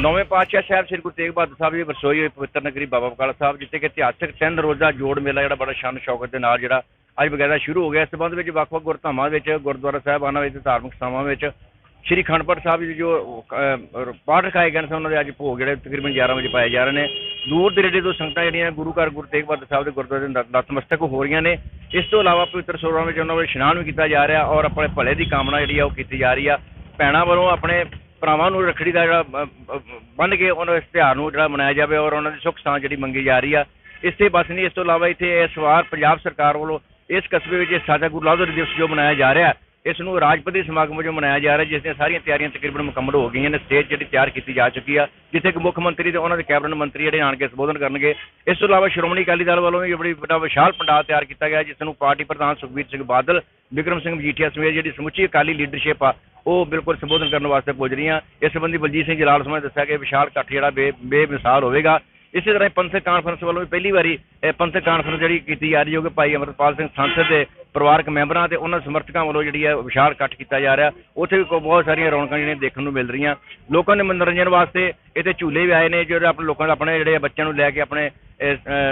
ਨੌਵੇਂ ਪਾਤਸ਼ਾਹ ਸਾਹਿਬ ਸ੍ਰੀ ਗੁਰੂ ਤੇਗ ਬਹਾਦਰ ਸਾਹਿਬ ਜੀ ਦੀ ਵਰਸੋਈ ਹੋਈ ਪਵਿੱਤਰ ਨਗਰੀ ਬਾਬਾ ਬਕਾਲਾ ਸਾਹਿਬ, ਜਿੱਥੇ ਕਿ ਇਤਿਹਾਸਕ ਤਿੰਨ ਰੋਜ਼ਾ ਜੋੜ ਮੇਲਾ ਜਿਹੜਾ ਬੜਾ ਸ਼ਾਨ ਸ਼ੌਕਤ ਦੇ ਨਾਲ ਜਿਹੜਾ ਅੱਜ ਬਕਾਇਦਾ ਸ਼ੁਰੂ ਹੋ ਗਿਆ। ਇਸ ਸੰਬੰਧ ਵਿੱਚ ਵੱਖ-ਵੱਖ ਗੁਰਧਾਮਾਂ ਵਿੱਚ, ਗੁਰਦੁਆਰਾ ਸਾਹਿਬਾਨਾਂ ਵਿੱਚ, ਧਾਰਮਿਕ ਸਥਾਨਾਂ ਵਿੱਚ ਸ਼੍ਰੀ ਖੰਡਪੜ ਸਾਹਿਬ ਜੀ ਜੋ ਪਾਠ ਰਖਾਏ ਗਏ ਨੇ ਉਹਨਾਂ ਦੇ ਅੱਜ ਭੋਗ ਜਿਹੜੇ ਤਕਰੀਬਨ 11 ਵਜੇ ਪਾਏ ਜਾ ਰਹੇ ਨੇ। ਦੂਰ ਦਰੇਡੇ ਤੋਂ ਸੰਗਤਾਂ ਜਿਹੜੀਆਂ ਗੁਰੂ ਘਰ, ਗੁਰੂ ਤੇਗ ਬਹਾਦਰ ਸਾਹਿਬ ਦੇ ਗੁਰਦੁਆਰੇ ਦੇ ਨਤ- ਨਤਮਸਤਕ ਹੋ ਰਹੀਆਂ ਨੇ। ਇਸ ਤੋਂ ਇਲਾਵਾ ਪਵਿੱਤਰ ਸਰੋਵਰਾਂ ਵਿੱਚ ਉਹਨਾਂ ਵੱਲੋਂ ਇਸ਼ਨਾਨ ਵੀ ਕੀਤਾ ਜਾ ਰਿਹਾ ਔਰ ਆਪਣੇ ਭਲੇ ਦੀ ਕਾਮਨਾ ਜਿਹੜੀ ਆ ਉਹ ਕੀਤੀ ਜਾ ਰਹੀ ਆ। ਭੈਣਾਂ ਵੱਲੋਂ ਆਪਣੇ ਭਰਾਵਾਂ ਨੂੰ ਰੱਖੜੀ ਦਾ ਜਿਹੜਾ ਬੰਨ ਕੇ ਉਹਨਾਂ ਇਸ ਤਿਉਹਾਰ ਨੂੰ ਜਿਹੜਾ ਮਨਾਇਆ ਜਾਵੇ ਔਰ ਉਹਨਾਂ ਦੀ ਸੁੱਖ ਸਾਂਝ ਜਿਹੜੀ ਮੰਗੀ ਜਾ ਰਹੀ ਆ। ਇਸੇ ਬਸ ਨਹੀਂ, ਇਸ ਤੋਂ ਇਲਾਵਾ ਇੱਥੇ ਇਸ ਵਾਰ ਪੰਜਾਬ ਸਰਕਾਰ ਵੱਲੋਂ ਇਸ ਕਸਬੇ ਵਿੱਚ ਸਾਡਾ ਗੁਰੂ ਲਾਦਰ ਦਿਵਸ ਜੋ ਮਨਾਇਆ ਜਾ ਰਿਹਾ, ਇਸ ਨੂੰ ਰਾਜਪਤੀ ਸਮਾਗਮ ਵਜੋਂ ਮਨਾਇਆ ਜਾ ਰਿਹਾ, ਜਿਸ ਦੀਆਂ ਸਾਰੀਆਂ ਤਿਆਰੀਆਂ ਤਕਰੀਬਨ ਮੁਕੰਮਲ ਹੋ ਗਈਆਂ ਨੇ, ਸਟੇਜ ਜਿਹੜੀ ਤਿਆਰ ਕੀਤੀ ਜਾ ਚੁੱਕੀ ਆ, ਜਿੱਥੇ ਕਿ ਮੁੱਖ ਮੰਤਰੀ ਤੇ ਉਹਨਾਂ ਦੇ ਕੈਬਨਿਟ ਮੰਤਰੀ ਜਿਹੜੇ ਆਣ ਕੇ ਸੰਬੋਧਨ ਕਰਨਗੇ। ਇਸ ਤੋਂ ਇਲਾਵਾ ਸ਼੍ਰੋਮਣੀ ਅਕਾਲੀ ਦਲ ਵੱਲੋਂ ਵੀ ਬੜੀ ਵੱਡਾ ਵਿਸ਼ਾਲ ਪੰਡਾਲ ਤਿਆਰ ਕੀਤਾ ਗਿਆ, ਜਿਸ ਨੂੰ ਪਾਰਟੀ ਪ੍ਰਧਾਨ ਸੁਖਬੀਰ ਸਿੰਘ ਬਾਦਲ, ਵਿਕਰਮ ਸਿੰਘ ਮਜੀਠੀਆ ਸਮੇਤ ਜਿਹੜੀ ਸਮੁੱਚੀ ਅਕਾਲੀ ਲੀਡਰਸ਼ਿਪ ਆ ਉਹ ਬਿਲਕੁਲ ਸੰਬੋਧਨ ਕਰਨ ਵਾਸਤੇ ਪੁੱਜ ਰਹੀਆਂ। ਇਸ ਸੰਬੰਧੀ ਬਲਜੀਤ ਸਿੰਘ ਜਲਾਲ ਸਮੇਂ ਦੱਸਿਆ ਕਿ ਵਿਸ਼ਾਲ ਇਕੱਠ ਜਿਹੜਾ ਬੇ ਬੇਮਿਸਾਲ ਹੋਵੇਗਾ। ਇਸੇ ਤਰ੍ਹਾਂ ਹੀ ਪੰਥਕ ਕਾਨਫਰੰਸ ਵੱਲੋਂ ਵੀ ਪਹਿਲੀ ਵਾਰੀ ਪੰਥਕ ਕਾਨਫਰੰਸ ਜਿਹੜੀ ਕੀਤੀ ਜਾ ਰਹੀ ਹੈ ਕਿ ਭਾਈ ਅਮਰਪਾਲ ਸਿੰਘ ਸੰਸਦ ਦੇ ਪਰਿਵਾਰਕ ਮੈਂਬਰਾਂ ਤੇ ਉਹਨਾਂ ਸਮਰਥਕਾਂ ਵੱਲੋਂ ਜਿਹੜੀ ਹੈ ਵਿਸ਼ਾਲ ਇਕੱਠ ਕੀਤਾ ਜਾ ਰਿਹਾ। ਉੱਥੇ ਵੀ ਬਹੁਤ ਸਾਰੀਆਂ ਰੌਣਕਾਂ ਜਿਹੜੀਆਂ ਦੇਖਣ ਨੂੰ ਮਿਲ ਰਹੀਆਂ। ਲੋਕਾਂ ਦੇ ਮਨੋਰੰਜਨ ਵਾਸਤੇ ਇੱਥੇ ਝੂਲੇ ਵੀ ਆਏ ਨੇ, ਜਿਹੜੇ ਆਪਣੇ ਲੋਕਾਂ ਦੇ ਆਪਣੇ ਜਿਹੜੇ ਬੱਚਿਆਂ ਨੂੰ ਲੈ ਕੇ ਆਪਣੇ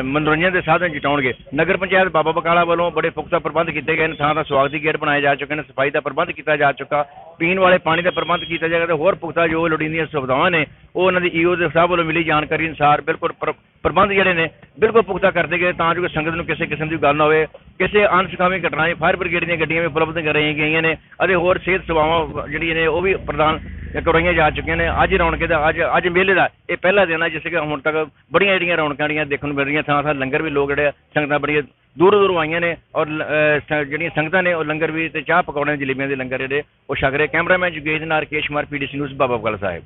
ਮਨੋਰੰਜਨ ਦੇ ਸਾਧਨ ਜਟਾਉਣਗੇ। ਨਗਰ ਪੰਚਾਇਤ ਬਾਬਾ ਬਕਾਲਾ ਵੱਲੋਂ ਬੜੇ ਪੁਖਤਾ ਪ੍ਰਬੰਧ ਕੀਤੇ ਗਏ ਨੇ। ਥਾਂ ਦਾ ਸਵਾਗਤੀ ਗੇਟ ਬਣਾਏ ਜਾ ਚੁੱਕੇ ਨੇ। ਸਫ਼ਾਈ ਦਾ ਪ੍ਰਬੰਧ ਕੀਤਾ ਜਾ ਚੁੱਕਾ। ਪੀਣ ਵਾਲੇ ਪਾਣੀ ਦਾ ਪ੍ਰਬੰਧ ਕੀਤਾ ਜਾਏਗਾ ਤੇ ਹੋਰ ਪੁਖਤਾ ਜੋ ਲੋੜੀਂਦੀਆਂ ਸੁਵਿਧਾਵਾਂ ਨੇ, ਉਹ ਉਹਨਾਂ ਦੀ ਈਓ ਦੇ ਸਾਹਿਬ ਵੱਲੋਂ ਮਿਲੀ ਜਾਣਕਾਰੀ ਅਨੁਸਾਰ ਬਿਲਕੁਲ ਪ੍ਰ- ਪ੍ਰਬੰਧ ਜਿਹੜੇ ਨੇ, ਬਿਲਕੁਲ ਪੁਖਤਾ ਕਰਦੇ ਗਏ, ਤਾਂ ਜੋ ਕਿ ਸੰਗਤ ਨੂੰ ਕਿਸੇ ਕਿਸਮ ਦੀ ਗੱਲ ਨਾ ਹੋਵੇ। ਕਿਸੇ ਅਨਸਕਾਮੀ ਘਟਨਾਵਾਂ, ਫਾਇਰ ਬ੍ਰਿਗੇਡ ਦੀਆਂ ਗੱਡੀਆਂ ਵੀ ਉਪਲਬਧ ਕਰਾਈਆਂ ਗਈਆਂ ਨੇ ਅਤੇ ਹੋਰ ਸਿਹਤ ਸੇਵਾਵਾਂ ਜਿਹੜੀਆਂ ਨੇ, ਉਹ ਵੀ ਪ੍ਰਦਾਨ ਕਰਵਾਈਆਂ ਜਾ ਚੁੱਕੀਆਂ ਨੇ। ਅੱਜ ਰੌਣਕ ਦਾ ਅੱਜ ਅੱਜ ਮੇਲੇ ਦਾ ਇਹ ਪਹਿਲਾ ਦਿਨ ਹੈ ਜਿਸ ਕਿ ਹੁਣ ਤੱਕ ਬੜੀਆਂ ਜਿਹੜੀਆਂ ਰੌਣਕਾਂ ਜਿਹੜੀਆਂ ਦੇਖਣ ਨੂੰ ਮਿਲ ਰਹੀਆਂ ਥਾਂ ਥਾਂ ਲੰਗਰ ਵੀ ਲੋਕ ਜਿਹੜੇ ਆ, ਸੰਗਤਾਂ ਬੜੀਆਂ ਦੂਰੋਂ ਦੂਰੋਂ ਆਈਆਂ ਨੇ ਔਰ ਜਿਹੜੀਆਂ ਸੰਗਤਾਂ ਨੇ ਉਹ ਲੰਗਰ ਵੀ ਤੇ ਚਾਹ ਪਕੌੜੇ ਜਲੇਬੀਆਂ ਦੇ ਲੰਗਰ ਜਿਹੜੇ ਉਹ ਛਕ ਰਹੇ। ਕੈਮਰਾਮੈਨ ਜੁਗੇਸ਼ ਦੇ ਨਾਲ ਰਕੇਸ਼ ਕੁਮਾਰ ਪੀਡੀਸੀ ਨਿਊਜ਼ ਬਾਬਾ ਬਕਾਲਾ ਸਾਹਿਬ।